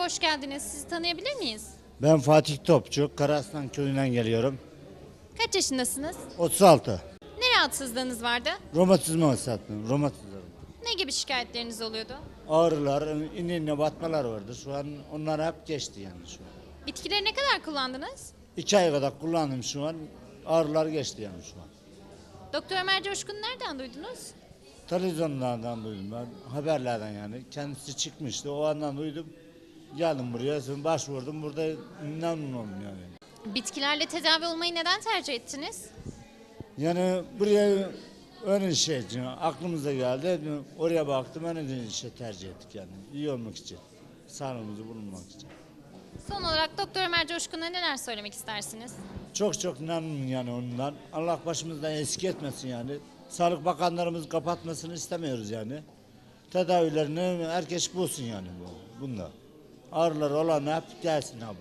Merhaba, hoş geldiniz. Sizi tanıyabilir miyiz? Ben Fatih Topçu, Karaslan köyünden geliyorum. Kaç yaşındasınız? 36. Ne rahatsızlığınız vardı? Romatizma hastalığı, romatizma. Ne gibi şikayetleriniz oluyordu? Ağrılar, inne inne batmalar vardı. Şu an onlar hep geçti yani şu an. Bitkileri ne kadar kullandınız? İki ay kadar kullandım şu an. Ağrılar geçti yani şu an. Doktor Ömer Coşkun'u nereden duydunuz? Televizyonlardan duydum ben, haberlerden yani. Kendisi çıkmıştı, o andan duydum. Geldim buraya, sonra başvurdum. Burada memnun oldum yani. Bitkilerle tedavi olmayı neden tercih ettiniz? Yani buraya ön şey için aklımıza geldi. Oraya baktım, ön şey tercih ettik yani. İyi olmak için. Sağlığımızı bulunmak için. Son olarak Doktor Ömer Coşkun'a neler söylemek istersiniz? Çok çok memnunum yani ondan. Allah başımızdan eksik etmesin yani. Sağlık bakanlarımız kapatmasını istemiyoruz yani. Tedavilerini herkes bulsun yani bu, bunda. Ağrıları olan hep gelsin ha.